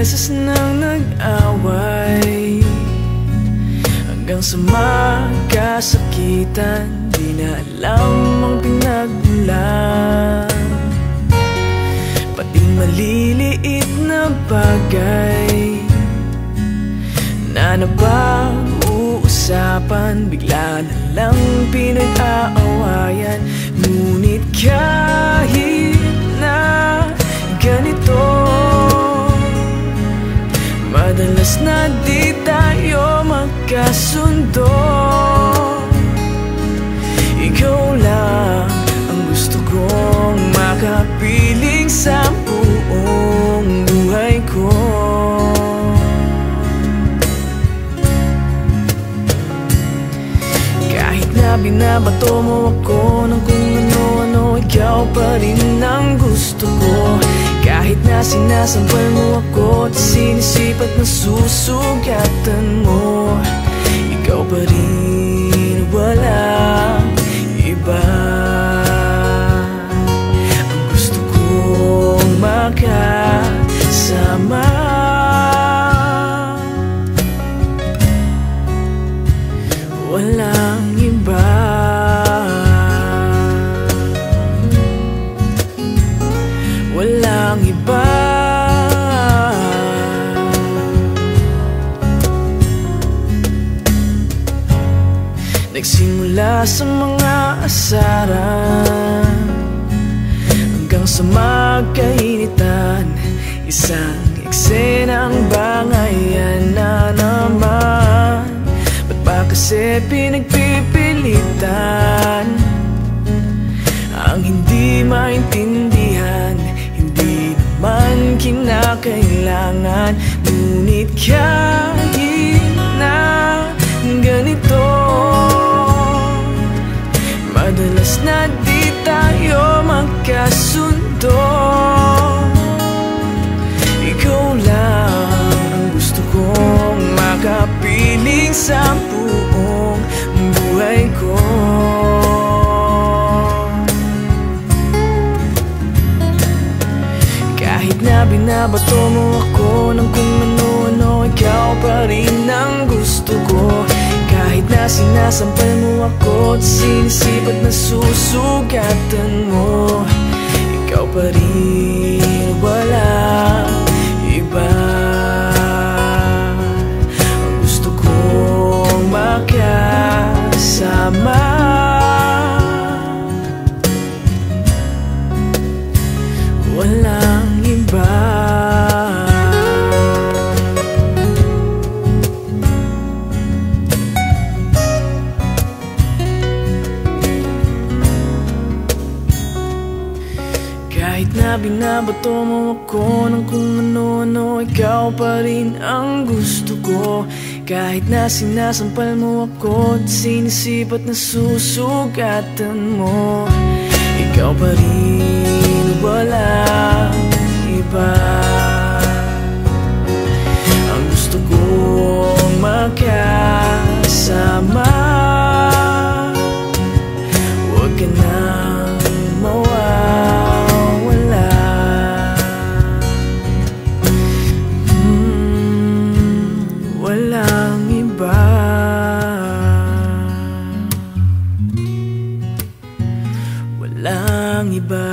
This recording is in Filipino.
beses nang nag-away. Hanggang sa magkasakitan Di na alam ang pinagmulan Pati maliliit na bagay. Na napag-uusapan Bigla na lang pinag-aawayan. Ngunit kahit Madalas na di tayo magkasundo. Ikaw lang ang gusto kong makapiling sa buong buhay ko. Kahit na binabato mo ako ng kung ano-ano Ikaw pa rin ang gusto ko. Kahit na sinasampal mo ako At sinisipat na susugatan mo Ikaw pa rin Nagsimula sa mga asaran Hanggang sa magkainitan. Isang eksenang bangayan na naman. Ba't ba kasi pinagpipilitan? Ang hindi maintindihan Hindi naman kinakailangan. Ngunit kahit na ganito na di tayo magkasundo. Ikaw lang ang gusto kong makapiling sa buong buhay ko. Kahit na binabato mo ako ng kung ano-ano Ikaw pa rin ang gusto ko. Kahit na sinasampal mo ako At sinisipat na susugatan mo Ikaw pa rin na binabato mo ako ng kung ano-ano Ikaw pa rin ang gusto ko. Kahit na sinasampal mo ako At sinisip at nasusugatan mo Ikaw pa rin wala iba. Ang gusto kong makasama. Huwag ka na walang iba. Walang iba.